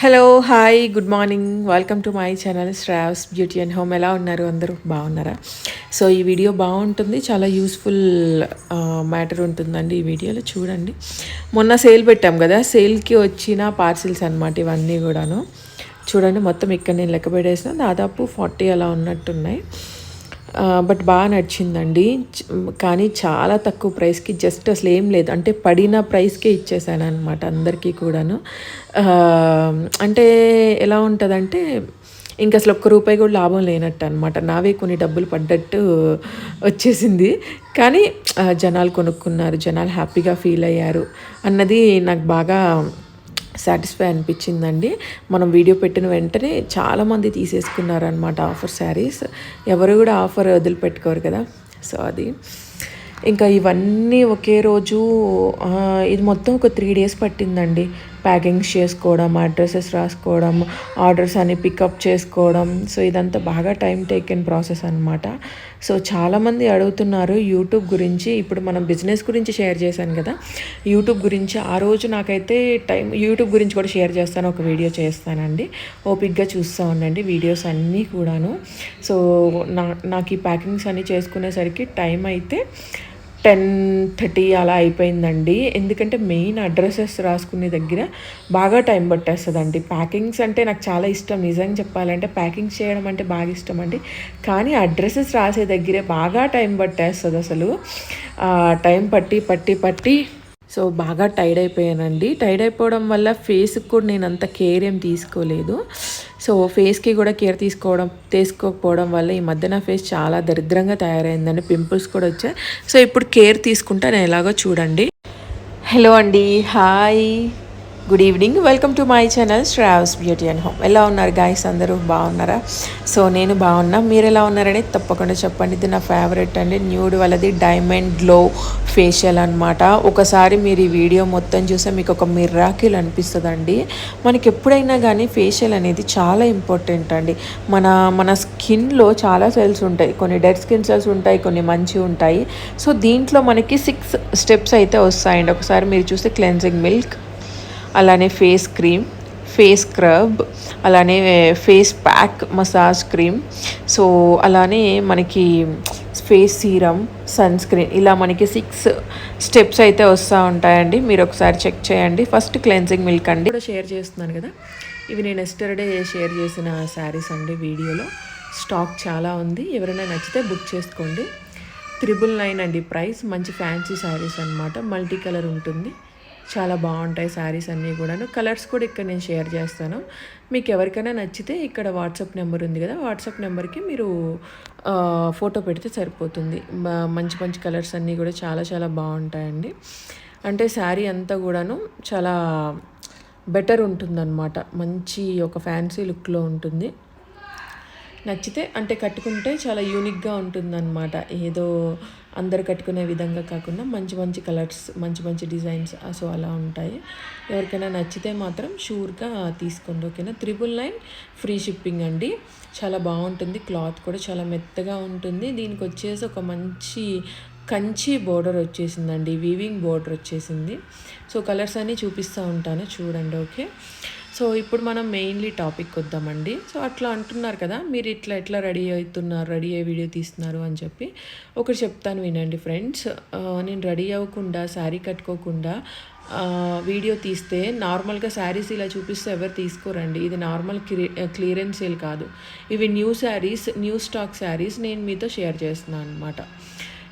Hello hi good morning welcome to my channel Sravs beauty and home ఎలా ఉన్నారు? అందరూ బాగున్నారా? సో ఈ వీడియో బాగుంటుంది. చాలా యూస్ఫుల్ మ్యాటర్ ఉంటుందండి ఈ వీడియోలో చూడండి. మొన్న సేల్ పెట్టాం కదా. సేల్కి వచ్చిన పార్సిల్స్ అనమాట ఇవన్నీ కూడాను. చూడండి మొత్తం ఇక్కడ నేను లెక్క పెట్టేసిన. దాదాపు ఫార్టీ అలా ఉన్నట్టున్నాయి. బట్ బాగా నడిచిందండి. కానీ చాలా తక్కువ ప్రైస్కి జస్ట్ అసలు ఏం లేదు. అంటే పడిన ప్రైస్కే ఇచ్చేసాను అనమాట అందరికీ కూడాను. అంటే ఎలా ఉంటుందంటే ఇంకా అసలు ఒక్క రూపాయి కూడా లాభం లేనట్టు అనమాట నావే కొన్ని డబ్బులు పడ్డట్టు వచ్చేసింది. కానీ జనాలు కొనుక్కున్నారు జనాలు హ్యాపీగా ఫీల్ అయ్యారు అన్నది నాకు బాగా సాటిస్ఫై అనిపించిందండి. మనం వీడియో పెట్టిన వెంటనే చాలామంది తీసేసుకున్నారనమాట ఆఫర్ శారీస్. ఎవరు కూడా ఆఫర్ వదిలిపెట్టుకోరు కదా. సో అది. ఇంకా ఇవన్నీ ఒకే రోజు ఇది మొత్తం ఒక త్రీ డేస్ పట్టిందండి. ప్యాకింగ్స్ చేసుకోవడం అడ్రసెస్ రాసుకోవడం ఆర్డర్స్ అని పికప్ చేసుకోవడం. సో ఇదంతా బాగా టైం టేకెన్ ప్రాసెస్ అనమాట సో చాలామంది అడుగుతున్నారు యూట్యూబ్ గురించి. ఇప్పుడు మనం బిజినెస్ గురించి షేర్ చేశాను కదా. యూట్యూబ్ గురించి ఆ రోజు నాకైతే టైం యూట్యూబ్ గురించి కూడా షేర్ చేస్తాను. ఒక వీడియో చేస్తానండి. ఓపిక్గా చూస్తూ ఉండండి. వీడియోస్ అన్నీ కూడాను. సో నా నాకు ఈ ప్యాకింగ్స్ అన్నీ చేసుకునేసరికి టైం అయితే టెన్ థర్టీ అలా అయిపోయిందండి. ఎందుకంటే మెయిన్ అడ్రసెస్ రాసుకునే దగ్గర బాగా టైం పట్టేస్తుందండి. ప్యాకింగ్స్ అంటే నాకు చాలా ఇష్టం. నిజంగా చెప్పాలంటే ప్యాకింగ్స్ చేయడం అంటే బాగా ఇష్టం అండి. కానీ అడ్రసెస్ రాసే దగ్గరే బాగా టైం పట్టేస్తుంది అసలు టైం పట్టి పట్టి పట్టి సో బాగా టైడ్ అయిపోయానండి. టైడ్ అయిపోవడం వల్ల ఫేస్కి కూడా నేను అంత కేర్ ఏం తీసుకోలేదు. సో ఫేస్కి కూడా కేర్ తీసుకోవడం తీసుకోకపోవడం వల్ల ఈ మధ్య నా ఫేస్ చాలా దరిద్రంగా తయారైందండి. పింపుల్స్ కూడా వచ్చాయి. సో ఇప్పుడు కేర్ తీసుకుంటే నేను ఎలాగో చూడండి. హలో అండి. Hi. Good evening welcome to my channel Sravs beauty and home ఎలా ఉన్నారు గాయస్ అందరూ బాగున్నారా? సో నేను బాగున్నా. మీరు ఎలా ఉన్నారని తప్పకుండా చెప్పండి. ఇది నా ఫేవరెట్ అండి. న్యూడ్ వాళ్ళది డైమండ్ గ్లో ఫేషియల్ అనమాట ఒకసారి మీరు ఈ వీడియో మొత్తం చూస్తే మీకు ఒక మిర్రాకిల్ అనిపిస్తుందండి. మనకి ఎప్పుడైనా కానీ ఫేషియల్ అనేది చాలా ఇంపార్టెంట్ అండి. మన మన స్కిన్లో చాలా సెల్స్ ఉంటాయి. కొన్ని డెడ్ స్కిన్ సెల్స్ ఉంటాయి కొన్ని మంచి ఉంటాయి. సో దీంట్లో మనకి సిక్స్ స్టెప్స్ అయితే వస్తాయండి. ఒకసారి మీరు చూస్తే క్లెన్జింగ్ మిల్క్ అలానే ఫేస్ క్రీమ్ ఫేస్ స్క్రబ్ అలానే face pack massage cream. So అలానే మనకి ఫేస్ సీరం సన్ స్క్రీన్ ఇలా మనకి సిక్స్ స్టెప్స్ అయితే వస్తూ ఉంటాయండి. మీరు ఒకసారి చెక్ చేయండి. ఫస్ట్ క్లెన్జింగ్ మిల్క్ అండి. కూడా షేర్ చేస్తున్నాను కదా. ఇవి నేను ఎస్టర్డే షేర్ చేసిన శారీస్ అండి వీడియోలో. స్టాక్ చాలా ఉంది. ఎవరైనా నచ్చితే బుక్ చేసుకోండి. త్రిబుల్ నైన్ అండి. ప్రైస్ మంచి ఫ్యాన్సీ శారీస్ అనమాట మల్టీ కలర్ ఉంటుంది. చాలా బాగుంటాయి శారీస్ అన్నీ కూడాను. కలర్స్ కూడా ఇక్కడ నేను షేర్ చేస్తాను. మీకు ఎవరికైనా నచ్చితే ఇక్కడ వాట్సాప్ నెంబర్ ఉంది కదా వాట్సాప్ నెంబర్కి మీరు ఫోటో పెడితే సరిపోతుంది. మంచి మంచి కలర్స్ అన్నీ కూడా చాలా చాలా బాగుంటాయండి. అంటే శారీ అంతా కూడాను చాలా బెటర్ ఉంటుందన్నమాట. మంచి ఒక ఫ్యాన్సీ లుక్లో ఉంటుంది. నచ్చితే అంటే కట్టుకుంటే చాలా యూనిక్గా ఉంటుందన్నమాట. ఏదో అందరు కట్టుకునే విధంగా కాకుండా మంచి మంచి కలర్స్ మంచి మంచి డిజైన్స్ సో అలా ఉంటాయి. ఎవరికైనా నచ్చితే మాత్రం షూర్గా తీసుకోండి ఓకేనా? త్రిబుల్ నైన్ ఫ్రీ షిప్పింగ్ అండి. చాలా బాగుంటుంది క్లాత్ కూడా చాలా మెత్తగా ఉంటుంది. దీనికి వచ్చేసి ఒక మంచి కంచి బోర్డర్ వచ్చేసిందండి వీవింగ్ బోర్డర్ వచ్చేసింది. సో కలర్స్ అన్నీ చూపిస్తూ ఉంటాను చూడండి ఓకే? సో ఇప్పుడు మనం మెయిన్లీ టాపిక్ వద్దామండి సో అట్లా అంటున్నారు కదా మీరు ఇట్లా ఎట్లా రెడీ అవుతున్నారు రెడీ అయ్యే వీడియో తీస్తున్నారు అని చెప్పి ఒకటి చెప్తాను వినండి ఫ్రెండ్స్. నేను రెడీ అవ్వకుండా శారీ కట్టుకోకుండా వీడియో తీస్తే నార్మల్గా శారీస్ ఇలా చూపిస్తే ఎవరు తీసుకోరండి. ఇది నార్మల్ క్లియరెన్స్ సేల్ కాదు. ఇవి new saris new stock saris నేను మీతో షేర్ చేస్తున్నాను అనమాట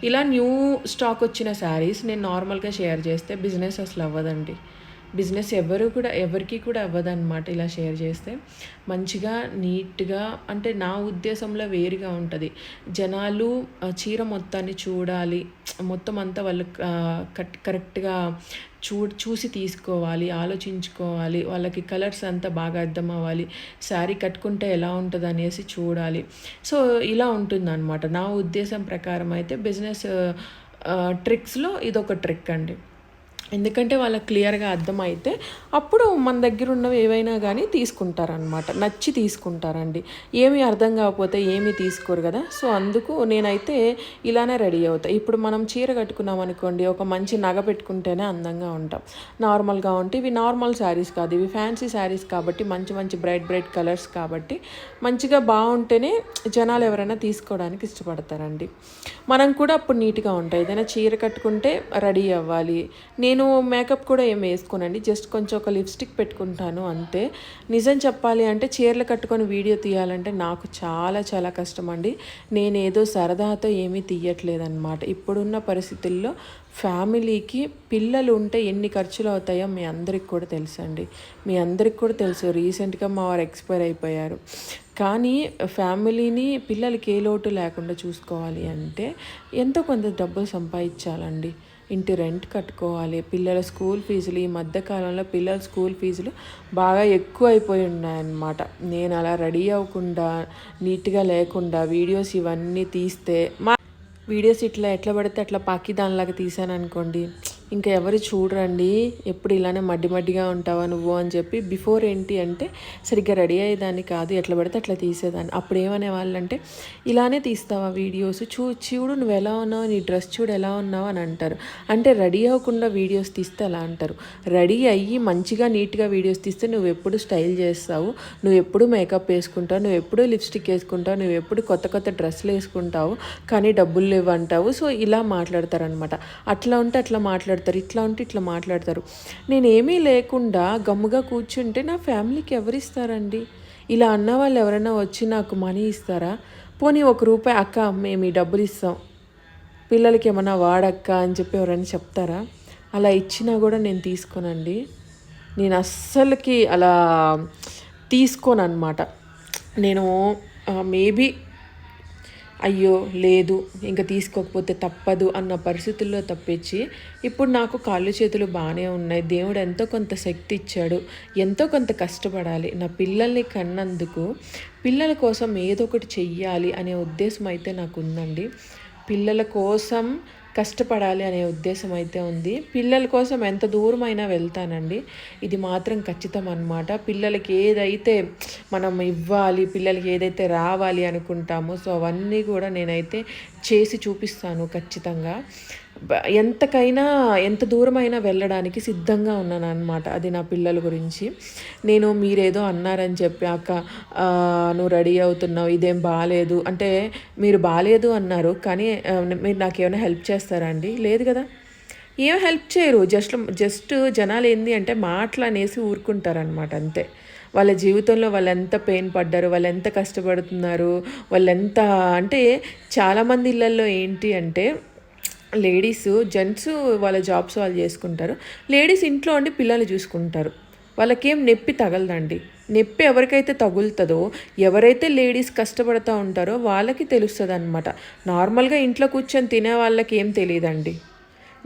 ఇలా న్యూ స్టాక్ వచ్చిన శారీస్ నేను నార్మల్గా షేర్ చేస్తే బిజినెస్ అసలు అవ్వదండి. బిజినెస్ ఎవరు కూడా ఎవరికి కూడా అవ్వదన్నమాట ఇలా షేర్ చేస్తే. మంచిగా నీట్గా అంటే నా ఉద్దేశంలో వేరుగా ఉంటుంది. జనాలు చీర మొత్తాన్ని చూడాలి. మొత్తం అంతా వాళ్ళు కరెక్ట్గా చూ చూసి తీసుకోవాలి ఆలోచించుకోవాలి. వాళ్ళకి కలర్స్ అంతా బాగా అర్థం అవ్వాలి శారీ కట్టుకుంటే ఎలా ఉంటుంది అనేసి చూడాలి. సో ఇలా ఉంటుందన్నమాట. నా ఉద్దేశం ప్రకారం అయితే బిజినెస్ ట్రిక్స్లో ఇదొక ట్రిక్ అండి. ఎందుకంటే వాళ్ళకి క్లియర్గా అర్థమైతే అప్పుడు మన దగ్గర ఉన్నవి ఏవైనా కానీ తీసుకుంటారనమాట నచ్చి తీసుకుంటారండి. ఏమి అర్థం కాకపోతే ఏమీ తీసుకోరు కదా. సో అందుకు నేనైతే ఇలానే రెడీ అవుతా. ఇప్పుడు మనం చీర కట్టుకున్నాం అనుకోండి ఒక మంచి నగ పెట్టుకుంటేనే అందంగా ఉంటాం. నార్మల్గా ఉంటే ఇవి నార్మల్ శారీస్ కాదు. ఇవి ఫ్యాన్సీ శారీస్ కాబట్టి మంచి మంచి బ్రైట్ బ్రైట్ కలర్స్ కాబట్టి మంచిగా బాగుంటేనే జనాలు ఎవరైనా తీసుకోవడానికి ఇష్టపడతారండి. మనం కూడా అప్పుడు నీట్గా ఉంటాయి ఏదైనా చీర కట్టుకుంటే రెడీ అవ్వాలి. నేను నేను మేకప్ కూడా ఏం వేసుకోనండి. జస్ట్ కొంచెం ఒక లిప్స్టిక్ పెట్టుకుంటాను అంతే. నిజం చెప్పాలి అంటే చీరలు కట్టుకొని వీడియో తీయాలంటే నాకు చాలా చాలా కష్టం అండి నేను ఏదో సరదాతో ఏమీ తీయట్లేదన్నమాట. ఇప్పుడున్న పరిస్థితుల్లో ఫ్యామిలీకి పిల్లలు ఉంటే ఎన్ని ఖర్చులు అవుతాయో మీ అందరికి కూడా తెలుసండి. మీ అందరికి కూడా తెలుసు. రీసెంట్గా మా వారు ఎక్స్పైర్ అయిపోయారు. కానీ ఫ్యామిలీని పిల్లలకి ఏ లోటు లేకుండా చూసుకోవాలి అంటే ఎంతో కొంత డబ్బులు సంపాదించాలండి. ఇంటి రెంట్ కట్టుకోవాలి. పిల్లల స్కూల్ ఫీజులు ఈ మధ్యకాలంలో పిల్లల స్కూల్ ఫీజులు బాగా ఎక్కువ అయిపోయి ఉన్నాయన్నమాట. నేను అలా రెడీ అవ్వకుండా నీట్గా లేకుండా వీడియోస్ ఇవన్నీ తీస్తే మా వీడియోస్ ఇట్లా ఎట్లా పడితే అట్లా పాకి దానిలాగా తీసాను అనుకోండి ఇంకా ఎవరు చూడరండి? ఎప్పుడు ఇలానే మడ్డి మడ్డిగా ఉంటావా నువ్వు అని చెప్పి బిఫోర్ ఏంటి అంటే సరిగ్గా రెడీ అయ్యేదాన్ని కాదు ఎట్లా పడితే అట్లా తీసేదాన్ని. అప్పుడు ఏమనే వాళ్ళంటే ఇలానే తీస్తావా వీడియోస్? చూ చూడు నువ్వు ఎలా ఉన్నావు నీ డ్రెస్ చూడు ఎలా ఉన్నావు అని అంటారు. అంటే రెడీ అవ్వకుండా వీడియోస్ తీస్తే అలా అంటారు. రెడీ అయ్యి మంచిగా నీట్గా వీడియోస్ తీస్తే నువ్వు ఎప్పుడు స్టైల్ చేస్తావు? నువ్వు ఎప్పుడు మేకప్ వేసుకుంటావు? నువ్వు ఎప్పుడు లిప్స్టిక్ వేసుకుంటావు? నువ్వు ఎప్పుడు కొత్త కొత్త డ్రెస్సులు వేసుకుంటావు? కానీ డబ్బులు ఇవ్వంటావు సో ఇలా మాట్లాడతారనమాట అట్లా ఉంటే అట్లా మాట్లాడుతారు. ఇట్లా ఉంటే ఇట్లా మాట్లాడతారు. నేనేమీ లేకుండా గమ్ముగా కూర్చుంటే నా ఫ్యామిలీకి ఎవరిస్తారండి ఇలా అన్న వాళ్ళు ఎవరైనా వచ్చి నాకు మనీ ఇస్తారా? పోనీ ఒక రూపాయి అక్క మేము ఈ డబ్బులు ఇస్తాం. పిల్లలకి ఏమైనా వాడక్క అని చెప్పి ఎవరైనా చెప్తారా? అలా ఇచ్చినా కూడా నేను తీసుకోనండి. నేను అస్సలకి అలా తీసుకోను అనమాట నేను మేబీ అయ్యో లేదు ఇంకా తీసుకోకపోతే తప్పదు అన్న పరిస్థితుల్లో తప్పించి ఇప్పుడు నాకు కాళ్ళు చేతులు బాగానే ఉన్నాయి. దేవుడు ఎంతో కొంత శక్తి ఇచ్చాడు. ఎంతో కొంత కష్టపడాలి. నా పిల్లల్ని కన్నందుకు పిల్లల కోసం ఏదో ఒకటి చెయ్యాలి అనే ఉద్దేశం అయితే నాకు ఉందండి పిల్లల కోసం కష్టపడాలి అనే ఉద్దేశం అయితే ఉంది. పిల్లల కోసం ఎంత దూరమైనా వెళ్తానండి. ఇది మాత్రం ఖచ్చితం అనమాట పిల్లలకి ఏదైతే మనం ఇవ్వాలి పిల్లలకి ఏదైతే రావాలి అనుకుంటామో సో అవన్నీ కూడా నేనైతే చేసి చూపిస్తాను ఖచ్చితంగా. ఎంతకైనా ఎంత దూరమైనా వెళ్ళడానికి సిద్ధంగా ఉన్నాను అనమాట అది నా పిల్లల గురించి. నేను మీరేదో అన్నారని చెప్పి అక్క నువ్వు రెడీ అవుతున్నావు ఇదేం బాగాలేదు అంటే మీరు బాగాలేదు అన్నారు కానీ మీరు నాకు ఏమైనా హెల్ప్ చేస్తారా అండి? లేదు కదా. ఏం హెల్ప్ చేయరు. జస్ట్ జస్ట్ జనాలు ఏంది అంటే మాటలు అనేసి ఊరుకుంటారనమాట అంతే. వాళ్ళ జీవితంలో వాళ్ళు ఎంత పెయిన్ పడ్డారు వాళ్ళు ఎంత కష్టపడుతున్నారు వాళ్ళు ఎంత అంటే చాలామంది ఇళ్ళల్లో ఏంటి అంటే లేడీస్ జెంట్స్ వాళ్ళ జాబ్స్ వాళ్ళు చేసుకుంటారు. లేడీస్ ఇంట్లో ఉండి పిల్లలు చూసుకుంటారు. వాళ్ళకేం నొప్పి తగలదండి. నొప్పి ఎవరికైతే తగులుతుందో ఎవరైతే లేడీస్ కష్టపడుతూ ఉంటారో వాళ్ళకి తెలుస్తుంది అనమాట నార్మల్గా ఇంట్లో కూర్చొని తినే వాళ్ళకి ఏం తెలియదండి.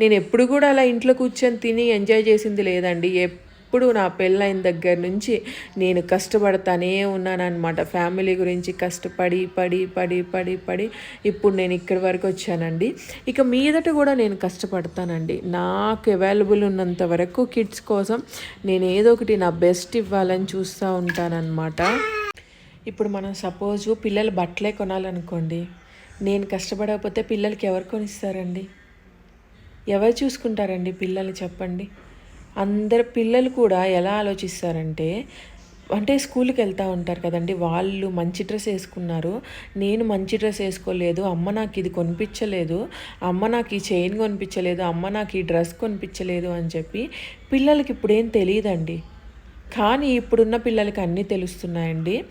నేను ఎప్పుడు కూడా అలా ఇంట్లో కూర్చొని తిని ఎంజాయ్ చేసింది లేదండి. ఎప్పుడు నా పెళ్ళైన దగ్గర నుంచి నేను కష్టపడతానే ఉన్నానన్నమాట. ఫ్యామిలీ గురించి కష్టపడి పడి పడి పడి పడి ఇప్పుడు నేను ఇక్కడి వరకు వచ్చానండి. ఇక మీదట కూడా నేను కష్టపడతానండి. నాకు అవైలబుల్ ఉన్నంత వరకు కిడ్స్ కోసం నేను ఏదో ఒకటి నా బెస్ట్ ఇవ్వాలని చూస్తూ ఉంటానన్నమాట. ఇప్పుడు మనం సపోజు పిల్లలు బట్టలే కొనాలనుకోండి నేను కష్టపడకపోతే పిల్లలకి ఎవరు కొనిస్తారండి? ఎవరు చూసుకుంటారండి పిల్లల్ని చెప్పండి? అందరు పిల్లలు కూడా ఎలా ఆలోచిస్తారంటే అంటే స్కూల్కి వెళ్తూ ఉంటారు కదండి వాళ్ళు మంచి డ్రెస్ వేసుకున్నారు నేను మంచి డ్రెస్ వేసుకోలేదు అమ్మ నాకు ఇది కొనిపించలేదు అమ్మ నాకు ఈ చైన్ కొనిపించలేదు అమ్మ నాకు ఈ డ్రెస్ కొనిపించలేదు అని చెప్పి పిల్లలకి ఇప్పుడేం తెలియదండి. కానీ ఇప్పుడున్న పిల్లలకి అన్నీ తెలుస్తున్నాయండి.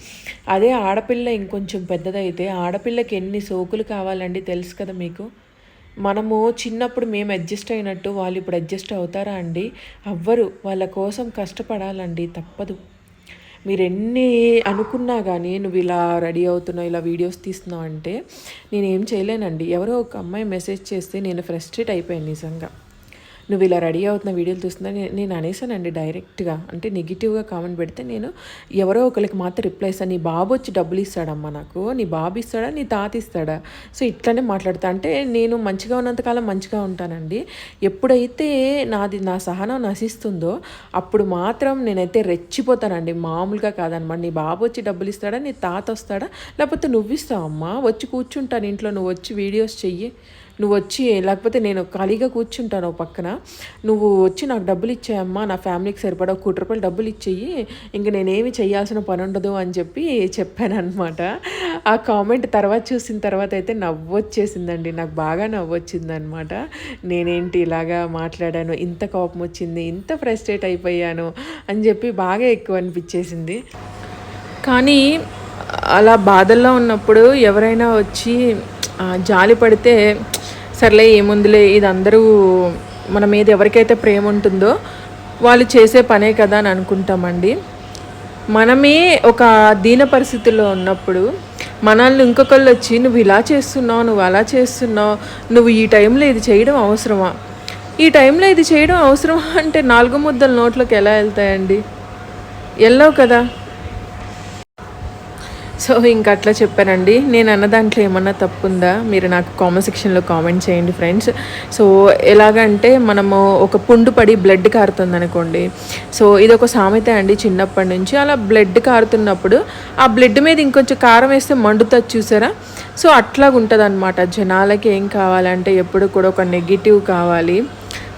అదే ఆడపిల్ల ఇంకొంచెం పెద్దదైతే ఆడపిల్లకి ఎన్ని సోకులు కావాలండి తెలుసు కదా మీకు? మనము చిన్నప్పుడు మేము అడ్జస్ట్ అయినట్టు వాళ్ళు ఇప్పుడు అడ్జస్ట్ అవుతారా అండి? అవ్వరు వాళ్ళ కోసం కష్టపడాలండి తప్పదు. మీరు ఎన్ని అనుకున్నా కానీ నువ్వు ఇలా రెడీ అవుతున్నావు ఇలా వీడియోస్ తీస్తున్నావు అంటే నేనేం చేయలేనండి. ఎవరో ఒక అమ్మాయి మెసేజ్ చేస్తే నేను ఫ్రస్ట్రేట్ అయిపోయాను నిజంగా. నువ్వు ఇలా రెడీ అవుతున్న వీడియోలు చూస్తున్నా నేను అనేసానండి డైరెక్ట్గా. అంటే నెగిటివ్గా కామెంట్ పెడితే నేను ఎవరో ఒకరికి మాత్రం రిప్లై ఇస్తాను నీ బాబు వచ్చి డబ్బులు ఇస్తాడమ్మా నాకు. నీ బాబు ఇస్తాడా నీ తాత ఇస్తాడా? సో ఇట్లానే మాట్లాడతా. అంటే నేను మంచిగా ఉన్నంతకాలం మంచిగా ఉంటానండి. ఎప్పుడైతే నాది నా సహనం నశిస్తుందో అప్పుడు మాత్రం నేనైతే రెచ్చిపోతానండి. మామూలుగా కాదనమాట. నీ బాబు వచ్చి డబ్బులు ఇస్తాడా నీ తాత వస్తాడా? లేకపోతే నువ్వు ఇస్తావమ్మా వచ్చి కూర్చుంటాను ఇంట్లో నువ్వు వచ్చి వీడియోస్ చెయ్యి. నువ్వు వచ్చి లేకపోతే నేను ఖాళీగా కూర్చుంటాను ఓ పక్కన. నువ్వు వచ్చి నాకు డబ్బులు ఇచ్చేయమ్మా నా ఫ్యామిలీకి సరిపడా ఒక కోటి రూపాయలు డబ్బులు ఇచ్చేయి ఇంక నేనేమి చేయాల్సిన పని ఉండదు అని చెప్పి చెప్పానమాట ఆ కామెంట్ తర్వాత చూసిన తర్వాత అయితే నవ్వొచ్చేసిందండి. నాకు బాగా నవ్వొచ్చిందనమాట నేనేంటి ఇలాగా మాట్లాడాను ఇంత కోపం వచ్చింది ఇంత ఫ్రస్ట్రేట్ అయిపోయాను అని చెప్పి బాగా ఎక్కువ అనిపించేసింది. కానీ అలా బాధల్లో ఉన్నప్పుడు ఎవరైనా వచ్చి జాలి పడితే సర్లే ఏముందిలే ఇది అందరూ మన మీద ఎవరికైతే ప్రేమ ఉంటుందో వాళ్ళు చేసే పనే కదా అని అనుకుంటామండి. మనమే ఒక దీన పరిస్థితుల్లో ఉన్నప్పుడు మనల్ని ఇంకొకళ్ళు వచ్చి నువ్వు ఇలా చేస్తున్నావు నువ్వు అలా చేస్తున్నావు నువ్వు ఈ టైంలో ఇది చేయడం అవసరమా? ఈ టైంలో ఇది చేయడం అవసరమా అంటే నాలుగు ముద్దల నోట్లోకి ఎలా వెళ్తాయండి? వెళ్ళవు కదా. సో ఇంక అట్లా చెప్పానండి. నేను అన్న దాంట్లో ఏమన్నా తప్పుందా? మీరు నాకు కామెంట్ సెక్షన్లో కామెంట్ చేయండి ఫ్రెండ్స్ సో ఎలాగంటే మనము ఒక పుండు పడి బ్లడ్ కారుతుంది అనుకోండి సో ఇది ఒక సామెత అండి చిన్నప్పటి నుంచి. అలా బ్లడ్ కారుతున్నప్పుడు ఆ బ్లడ్ మీద ఇంకొంచెం కారం వేస్తే మండుతుంది చూసారా? సో అట్లాగుంటుంది అనమాట జనాలకి ఏం కావాలంటే ఎప్పుడు కూడా ఒక నెగిటివ్ కావాలి.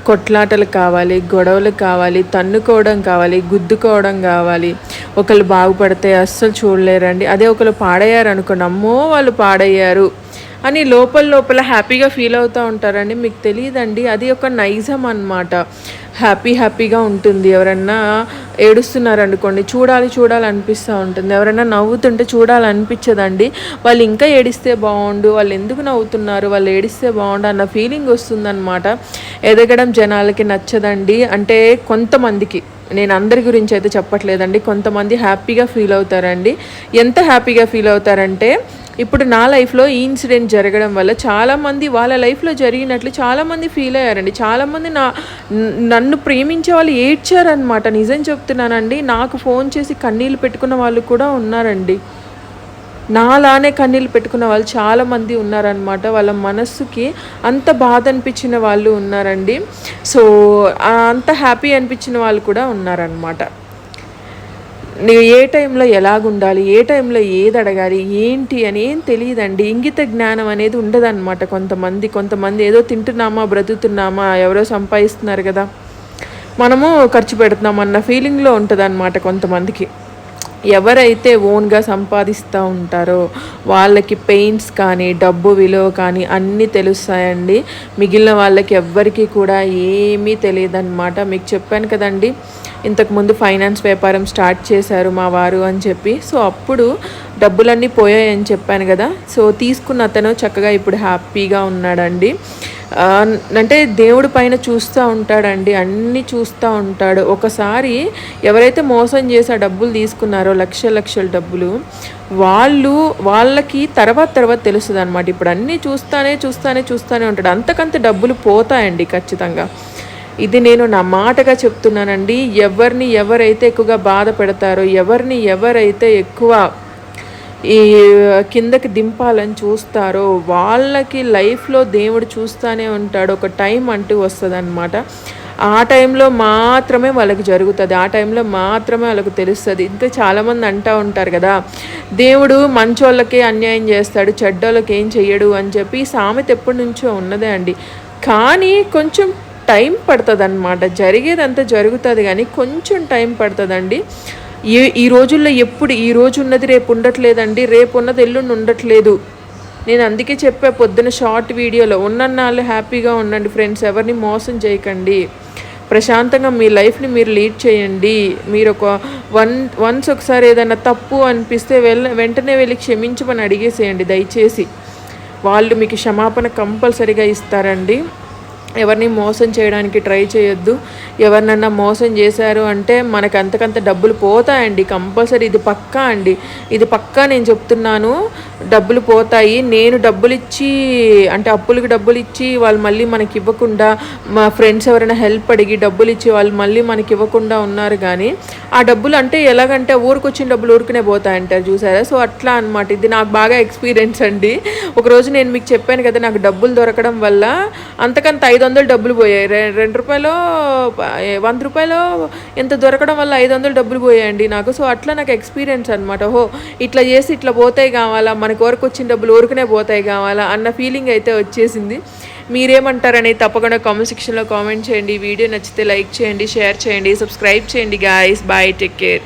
కొట్లాటలు కావాలి గొడవలు కావాలి తన్నుకోవడం కావాలి గుద్దుకోవడం కావాలి. ఒకళ్ళు బాగుపడితే అస్సలు చూడలేరండి. అదే ఒకళ్ళు పాడయ్యారు అనుకోండి అమ్మో వాళ్ళు పాడయ్యారు. అని లోపల లోపల హ్యాపీగా ఫీల్ అవుతూ ఉంటారండి. మీకు తెలియదండి అది ఒక నైజం అన్నమాట. హ్యాపీ హ్యాపీగా ఉంటుంది. ఎవరన్నా ఏడుస్తున్నారనుకోండి చూడాలి చూడాలి అనిపిస్తూ ఉంటుంది. ఎవరైనా నవ్వుతుంటే చూడాలనిపించదండి వాళ్ళు ఇంకా ఏడిస్తే బాగుండు వాళ్ళు ఎందుకు నవ్వుతున్నారు వాళ్ళు ఏడిస్తే బాగుండు అన్న ఫీలింగ్ వస్తుందన్నమాట. ఎదగడం జనాలకి నచ్చదండి. అంటే కొంతమందికి నేను అందరి గురించి అయితే చెప్పట్లేదండి కొంతమంది హ్యాపీగా ఫీల్ అవుతారండి. ఎంత హ్యాపీగా ఫీల్ అవుతారంటే ఇప్పుడు నా లైఫ్లో ఈ ఇన్సిడెంట్ జరగడం వల్ల చాలామంది వాళ్ళ లైఫ్లో జరిగినట్లు చాలామంది ఫీల్ అయ్యారండి. చాలామంది నా నన్ను ప్రేమించే వాళ్ళు ఏడ్చారనమాట నిజం చెప్తున్నానండి. నాకు ఫోన్ చేసి కన్నీళ్ళు పెట్టుకున్న వాళ్ళు కూడా ఉన్నారండి. నాలానే కన్నీళ్ళు పెట్టుకున్న వాళ్ళు చాలామంది ఉన్నారనమాట వాళ్ళ మనస్సుకి అంత బాధ అనిపించిన వాళ్ళు ఉన్నారండి. సో అంత హ్యాపీ అనిపించిన వాళ్ళు కూడా ఉన్నారనమాట ఏ టైంలో ఎలాగుండాలి ఏ టైంలో ఏది అడగాలి ఏంటి అని ఏం తెలియదండి. ఇంగిత జ్ఞానం అనేది ఉండదన్నమాట కొంతమంది. కొంతమంది ఏదో తింటున్నామా బ్రతుకుతున్నామా ఎవరో సంపాదిస్తున్నారు కదా. మనము ఖర్చు పెడుతున్నాం అన్న ఫీలింగ్లో ఉంటుంది కొంతమందికి. ఎవరైతే ఓన్గా సంపాదిస్తూ ఉంటారో వాళ్ళకి పెయిన్స్ కానీ డబ్బు విలువ కానీ అన్నీ తెలుస్తాయండి. మిగిలిన వాళ్ళకి ఎవ్వరికీ కూడా ఏమీ తెలియదన్నమాట. మీకు చెప్పాను కదండి ఇంతకుముందు ఫైనాన్స్ వ్యాపారం స్టార్ట్ చేశారు మా వారు అని చెప్పి. సో అప్పుడు డబ్బులన్నీ పోయాయని చెప్పాను కదా. సో తీసుకున్న అతను చక్కగా ఇప్పుడు హ్యాపీగా ఉన్నాడండి. అంటే దేవుడి పైన చూస్తూ ఉంటాడండి అన్నీ చూస్తూ ఉంటాడు. ఒకసారి ఎవరైతే మోసం చేసి ఆ డబ్బులు తీసుకున్నారో లక్ష లక్షల డబ్బులు వాళ్ళు వాళ్ళకి తర్వాత తర్వాత తెలుస్తుంది అనమాట ఇప్పుడు అన్నీ చూస్తానే చూస్తానే చూస్తానే ఉంటాడు. అంతకంత డబ్బులు పోతాయండి ఖచ్చితంగా. ఇది నేను నా మాటగా చెప్తున్నానండి. ఎవరిని ఎవరైతే ఎక్కువగా బాధ పెడతారో ఎవరిని ఎవరైతే ఎక్కువ ఈ కిందకి దింపాలని చూస్తారో వాళ్ళకి లైఫ్లో దేవుడు చూస్తూనే ఉంటాడు. ఒక టైం అంటూ వస్తుంది ఆ టైంలో మాత్రమే వాళ్ళకి జరుగుతుంది. ఆ టైంలో మాత్రమే వాళ్ళకి తెలుస్తుంది. ఇంత చాలామంది అంటూ ఉంటారు కదా దేవుడు మంచోళ్ళకే అన్యాయం చేస్తాడు చెడ్డోళ్ళకి ఏం చెయ్యడు అని చెప్పి ఈ సామెత ఎప్పటి నుంచో ఉన్నదే అండి. కానీ కొంచెం టైం పడుతుంది అనమాట జరిగేదంతా జరుగుతుంది కానీ కొంచెం టైం పడుతుందండి. ఈ ఈ రోజుల్లో ఎప్పుడు ఈ రోజు ఉన్నది రేపు ఉండట్లేదండి రేపు ఉన్నది ఎల్లుండి ఉండట్లేదు. నేను అందుకే చెప్పా పొద్దున షార్ట్ వీడియోలో ఉన్నన్నాళ్ళు హ్యాపీగా ఉండండి ఫ్రెండ్స్ ఎవరిని మోసం చేయకండి. ప్రశాంతంగా మీ లైఫ్ని మీరు లీడ్ చేయండి. మీరు ఒక వన్ వన్స్ ఒకసారి ఏదైనా తప్పు అనిపిస్తే వెళ్ళ వెంటనే వెళ్ళి క్షమించమని అడిగేసేయండి దయచేసి. వాళ్ళు మీకు క్షమాపణ కంపల్సరిగా ఇస్తారండి. ఎవరిని మోసం చేయడానికి ట్రై చేయొద్దు. ఎవరినన్నా మోసం చేశారు అంటే మనకు అంతకంత డబ్బులు పోతాయండి. కంపల్సరీ ఇది పక్కా అండి. ఇది పక్కా నేను చెప్తున్నాను. డబ్బులు పోతాయి. నేను డబ్బులు ఇచ్చి అంటే అప్పులకి డబ్బులు ఇచ్చి వాళ్ళు మళ్ళీ మనకి ఇవ్వకుండా మా ఫ్రెండ్స్ ఎవరైనా హెల్ప్ అడిగి డబ్బులు ఇచ్చి వాళ్ళు మళ్ళీ మనకి ఇవ్వకుండా ఉన్నారు కానీ ఆ డబ్బులు అంటే ఎలాగంటే ఊరికి వచ్చిన డబ్బులు ఊరికనే పోతాయంటారు చూసారా? సో అట్లా అనమాట ఇది నాకు బాగా ఎక్స్పీరియన్స్ అండి. ఒకరోజు నేను మీకు చెప్పాను కదా నాకు డబ్బులు దొరకడం వల్ల అంతకంత ఐదు వందలు డబ్బులు పోయాయి. రెండు రూపాయలు వంద రూపాయలు ఎంత దొరకడం వల్ల ఐదు వందలు డబ్బులు పోయాయండి నాకు. సో అట్లా నాకు ఎక్స్పీరియన్స్ అనమాట ఓహో ఇట్లా చేసి ఇట్లా పోతాయి కావాలా? మనకి వరకు వచ్చిన డబ్బులు ఊరికనే పోతాయి కావాలా? అన్న ఫీలింగ్ అయితే వచ్చేసింది. మీరేమంటారని తప్పకుండా కామెంట్ సెక్షన్లో కామెంట్ చేయండి. వీడియో నచ్చితే లైక్ చేయండి షేర్ చేయండి సబ్స్క్రైబ్ చేయండి గాయస్. Bye take care.